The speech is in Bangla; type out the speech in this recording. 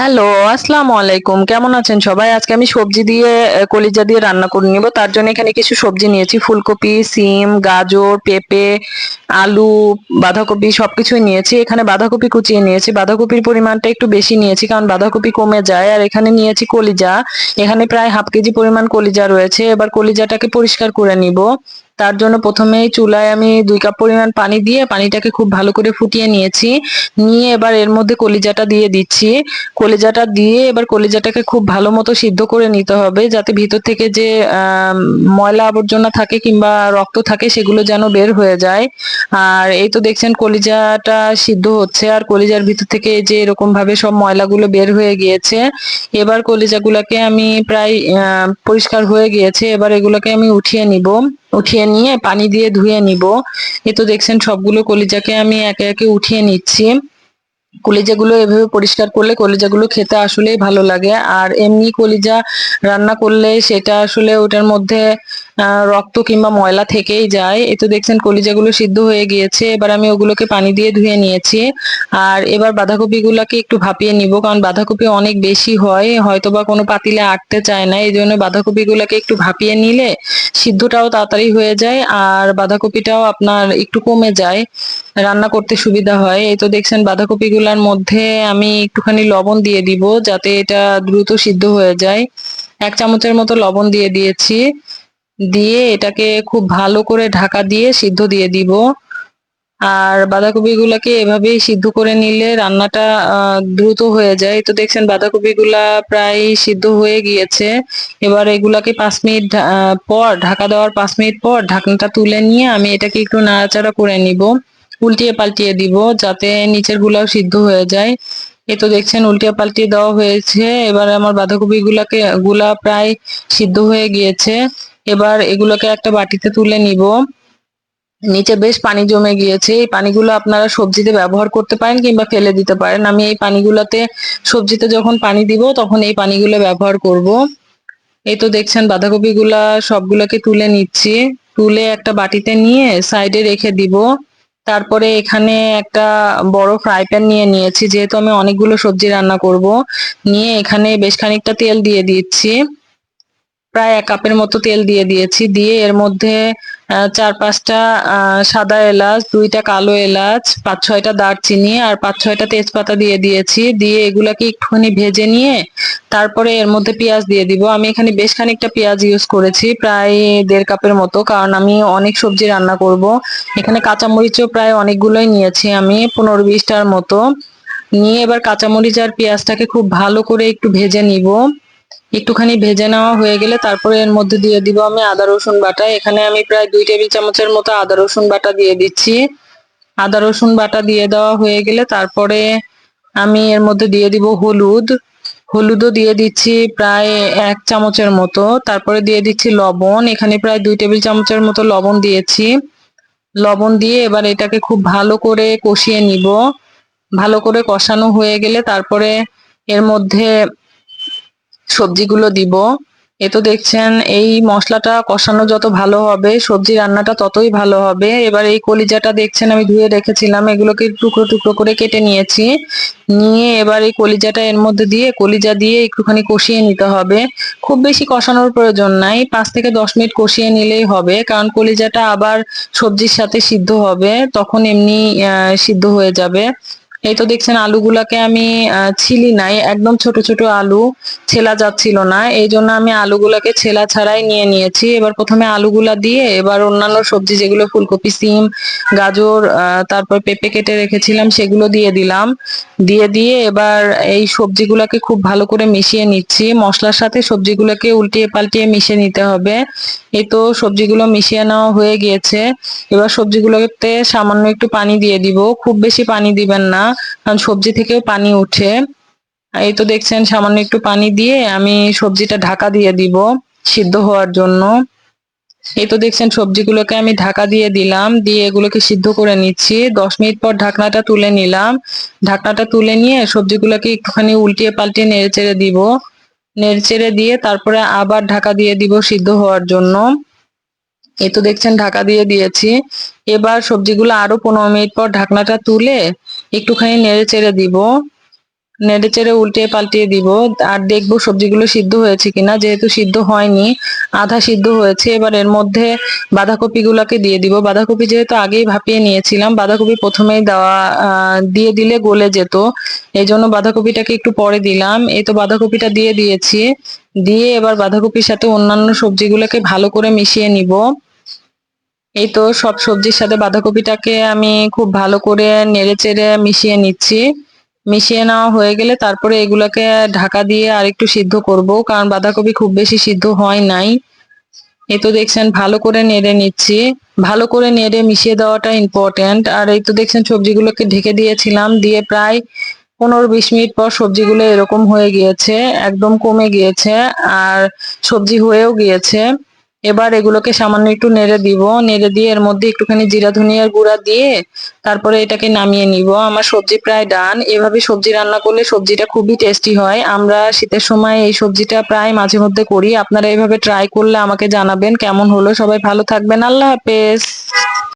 হ্যালো, আসসালামু আলাইকুম। কেমন আছেন সবাই? আজকে আমি সবজি দিয়ে কলিজা দিয়ে রান্না করে নিব। তার জন্য এখানে কিছু সবজি নিয়েছি। ফুলকপি, সিম, গাজর, পেঁপে, আলু, বাঁধাকপি সবকিছুই নিয়েছি। এখানে বাঁধাকপি কুচিয়ে নিয়েছি। বাঁধাকপির পরিমাণটা একটু বেশি নিয়েছি, কারণ বাঁধাকপি কমে যায়। আর এখানে নিয়েছি কলিজা। এখানে প্রায় হাফ কেজি পরিমাণ কলিজা রয়েছে। এবার কলিজাটাকে পরিষ্কার করে নিব। তার জন্য প্রথমেই চুলায় আমি দুই কাপ পরিমাণ পানি দিয়ে পানিটাকে খুব ভালো করে ফুটিয়ে নিয়েছি। নিয়ে এবার এর মধ্যে কলিজাটা দিয়ে দিচ্ছি। কলিজাটা দিয়ে এবার কলিজাটাকে খুব ভালো মতো সিদ্ধ করে নিতে হবে যাতে ভিতর থেকে যে ময়লা আবর্জনা থাকে কিংবা রক্ত থাকে সেগুলো যেন বের হয়ে যায়। আর এই তো দেখছেন কলিজাটা সিদ্ধ হচ্ছে আর কলিজার ভিতর থেকে যে এরকম ভাবে সব ময়লাগুলো বের হয়ে গিয়েছে। এবার কলিজাগুলোকে আমি প্রায় পরিষ্কার হয়ে গিয়েছে। এবার এগুলোকে আমি উঠিয়ে নিব। উঠিয়ে নিয়ে পানি দিয়ে ধুয়ে নিব। এ তো দেখছেন সবগুলো কলিজাকে আমি একে একে উঠিয়ে নিচ্ছি। কলিজাগুলো এভাবে পরিষ্কার করলে কলিজাগুলো খেতে আসলেই ভালো লাগে। আর এমনি কলিজা রান্না করলে সেটা আসলে ওটার মধ্যে রক্ত কিংবা ময়লা থেকেই যায়। এ তো দেখছেন কলিজাগুলো সিদ্ধ হয়ে গিয়েছে। এবার আমি ওগুলোকে পানি দিয়ে ধুয়ে নিয়েছি। আর এবার বাঁধাকপি গুলাকে একটু ভাপিয়ে নিব, কারণ বাঁধাকপি অনেক বেশি হয়। হয়তোবা কোনো পাতিলে আটতে চায় না, এই জন্য বাঁধাকপি গুলাকে একটু ভাপিয়ে নিলে সিদ্ধটাও তাড়াতাড়ি হয়ে যায় আর বাঁধাকপিটাও আপনার একটু কমে যায়। রান্না করতে সুবিধা হয়। এই তো দেখছেন বাঁধাকপি গুলার মধ্যে আমি একটুখানি লবণ দিয়ে দিব যাতে এটা দ্রুত সিদ্ধ হয়ে যায়। এক চামচের মতো লবণ দিয়ে দিয়েছি। দিয়ে এটাকে খুব ভালো করে ঢাকা দিয়ে সিদ্ধ দিয়ে দিব। আর বাঁধাকপি গুলাকে এভাবেই সিদ্ধ করে নিলে রান্নাটা দ্রুত হয়ে যায়। তো দেখছেন বাঁধাকপি গুলা প্রায় সিদ্ধ হয়ে গিয়েছে। এবার এগুলাকে পাঁচ মিনিট পর, ঢাকা দেওয়ার পাঁচ মিনিট পর ঢাকনাটা তুলে নিয়ে আমি এটাকে একটু নাড়াচাড়া করে নিব। উল্টিয়ে পাল্টিয়ে দিব যাতে নিচের গুলাও সিদ্ধ হয়ে যায়। এ তো দেখছেন উল্টিয়ে পাল্টিয়ে দেওয়া হয়েছে। এবার আমার বাঁধাকপি গুলাকে গুলা প্রায় সিদ্ধ হয়ে গিয়েছে। এবার এগুলোকে একটা বাটিতে তুলে নিব। নিচে বেশ পানি জমে গিয়েছে। এই পানিগুলো আপনারা সবজিতে ব্যবহার করতে পারেন কিংবা ফেলে দিতে পারেন। আমি এই পানিগুলোতে সবজিতে যখন পানি দিব, তখন এই পানিগুলো ব্যবহার করব। এই তো দেখছেন বাঁধাকপি গুলা সবগুলোকে তুলে নিচ্ছি। তুলে একটা বাটিতে নিয়ে সাইডে রেখে দিব। তারপরে এখানে একটা বড় ফ্রাই প্যান নিয়ে নিয়েছি, যেহেতু আমি অনেকগুলো সবজি রান্না করব। নিয়ে এখানে বেশ খানিকটা তেল দিয়ে দিচ্ছি। প্রায় এক কাপের মতো তেল দিয়ে দিয়েছি। দিয়ে এর মধ্যে চার পাঁচটা সাদা এলাচ, দুইটা কালো এলাচ, পাঁচ ছয়টা দারচিনি আর পাঁচ ছয়টা তেজপাতা দিয়ে দিয়েছি। দিয়ে এগুলাকে একটুখানি ভেজে নিয়ে তারপরে এর মধ্যে পেঁয়াজ দিয়ে দিব। আমি এখানে বেশ খানিকটা পেঁয়াজ ইউজ করেছি, প্রায় দেড় কাপের মতো, কারণ আমি অনেক সবজি রান্না করব। এখানে কাঁচামরিচও প্রায় অনেকগুলোই নিয়েছি আমি, পনেরো বিশটার মতো। নিয়ে এবার কাঁচামরিচ আর পেঁয়াজটাকে খুব ভালো করে একটু ভেজে নিব। একটুখানি ভেজে নেওয়া হয়ে গেলে তারপরে এর মধ্যে দিয়ে দিব আমি আদা, রসুন বাটা। এখানে আমি প্রায় দুই টেবিল চামচের মতো আদা, রসুন বাটা দিয়ে দিচ্ছি। আদা, রসুন বাটা দিয়ে দেওয়া হয়ে গেলে তারপরে আমি এর মধ্যে দিয়ে দিব হলুদ। হলুদও দিয়ে দিচ্ছি প্রায় এক চামচের মতো। তারপরে দিয়ে দিচ্ছি লবণ। এখানে প্রায় দুই টেবিল চামচের মতো লবণ দিয়েছি। লবণ দিয়ে এবার এটাকে খুব ভালো করে কষিয়ে নিব। ভালো করে কষানো হয়ে গেলে তারপরে এর মধ্যে সবজিগুলো দিব। এ তো দেখছেন, এই মশলাটা কষানো যত ভালো হবে, সবজি রান্নাটা ততই ভালো হবে। এবার এই কলিজাটা দেখছেন, আমি ধুয়ে রেখেছিলাম, এগুলোকে টুকরো টুকরো করে কেটে নিয়েছি। নিয়ে এবার এই কলিজাটা এর মধ্যে দিয়ে, কলিজা দিয়ে একটুখানি কষিয়ে নিতে হবে। খুব বেশি কষানোর প্রয়োজন নাই, পাঁচ থেকে দশ মিনিট কষিয়ে নিলেই হবে, কারণ কলিজাটা আবার সবজির সাথে সিদ্ধ হবে, তখন এমনি সিদ্ধ হয়ে যাবে। এই তো দেখছেন, আলুগুলাকে আমি ছিলি নাই, একদম ছোট ছোট আলু, ছেলা যাচ্ছিল না, এই জন্য আমি আলুগুলাকে ছেলা ছাড়াই নিয়ে নিয়েছি। এবার প্রথমে আলুগুলা দিয়ে, এবার অন্যান্য সবজি যেগুলো ফুলকপি, সিম, গাজর তারপর পেঁপে কেটে রেখেছিলাম, সেগুলো দিয়ে দিলাম। দিয়ে দিয়ে এবার এই সবজিগুলোকে খুব ভালো করে মিশিয়ে নিচ্ছি। মশলার সাথে সবজিগুলোকে উল্টিয়ে পাল্টিয়ে মিশিয়ে নিতে হবে। এই তো সবজিগুলো মিশিয়ে নেওয়া হয়ে গিয়েছে। এবার সবজিগুলোতে সামান্য একটু পানি দিয়ে দিব। খুব বেশি পানি দিবেন না। কারণ সবজি থেকেও পানি উঠে এই তো দেখছেন, সামান্য একটু পানি দিয়ে আমি সবজিটা ঢাকা দিয়ে দিব সিদ্ধ হওয়ার জন্য। এই তো দেখছেন, সবজিগুলোকে আমি ঢাকা দিয়ে দিলাম, দিয়ে এগুলোকে সিদ্ধ করে নিচ্ছি। দশ মিনিট পর ঢাকনাটা তুলে নিলাম। ঢাকনাটা তুলে নিয়ে সবজিগুলোকে একটুখানি উল্টিয়ে পাল্টিয়ে নেড়ে চেড়ে দিব। নেড়ে চেড়ে দিয়ে তারপরে আবার ঢাকা দিয়ে দিব সিদ্ধ হওয়ার জন্য। এই তো দেখছেন, ঢাকা দিয়ে দিয়েছি। এবার সবজিগুলো আরও পনেরো মিনিট পর ঢাকনাটা তুলে একটুখানি নেড়ে চেড়ে দিব। নেড়ে চেড়ে উল্টে পাল্টিয়ে দিব। আর দেখব সবজিগুলো সিদ্ধ হয়েছে কিনা। যেহেতু সিদ্ধ হয়নি, আধা সিদ্ধ হয়েছে, এবার এর মধ্যে বাঁধাকপি গুলাকে দিয়ে দিব। বাঁধাকপি যেহেতু আগেই ভাপিয়ে নিয়েছিলাম, বাঁধাকপি প্রথমেই দেওয়া দিয়ে দিলে গলে যেত। এই জন্য বাঁধাকপিটাকে একটু পরে দিলাম। এই তো বাঁধাকপিটা দিয়ে দিয়েছি। দিয়ে এবার বাঁধাকপির সাথে অন্যান্য সবজিগুলোকে ভালো করে মিশিয়ে নিব। এই তো সব সবজির সাথে বাঁধাকপিটাকে আমি খুব ভালো করে নেড়ে চেড়ে মিশিয়ে নিচ্ছি। মিশিয়ে নেওয়া হয়ে গেলে তারপরে এগুলাকে ঢাকা দিয়ে আর একটু সিদ্ধ করব, কারণ বাঁধাকপি খুব বেশি সিদ্ধ হয় নাই। এই তো দেখছেন, ভালো করে নেড়ে নিচ্ছি। ভালো করে নেড়ে মিশিয়ে দেওয়াটা ইম্পর্টেন্ট আর এই তো দেখছেন, সবজিগুলোকে ঢেকে দিয়েছিলাম, দিয়ে প্রায় পনেরো বিশ মিনিট পর সবজিগুলো এরকম হয়ে গিয়েছে, একদম কমে গিয়েছে, আর সবজি হয়েও গিয়েছে। এবার এগুলোকে সামান্য একটু নেড়ে দিব। নেড়ে দিয়ে এর মধ্যে একটুখানি জিরা ধনিয়ার গুঁড়া দিয়ে তারপরে এটাকে নামিয়ে নিব। আমার সবজি প্রায় ডান। এভাবে সবজি রান্না করলে সবজিটা খুবই টেস্টি হয়। আমরা শীতের সময় এই সবজিটা প্রায় মাঝে মধ্যে করি। আপনারা এভাবে ট্রাই করলে আমাকে জানাবেন কেমন হলো। সবাই ভালো থাকবেন। আল্লাহ হাফেজ।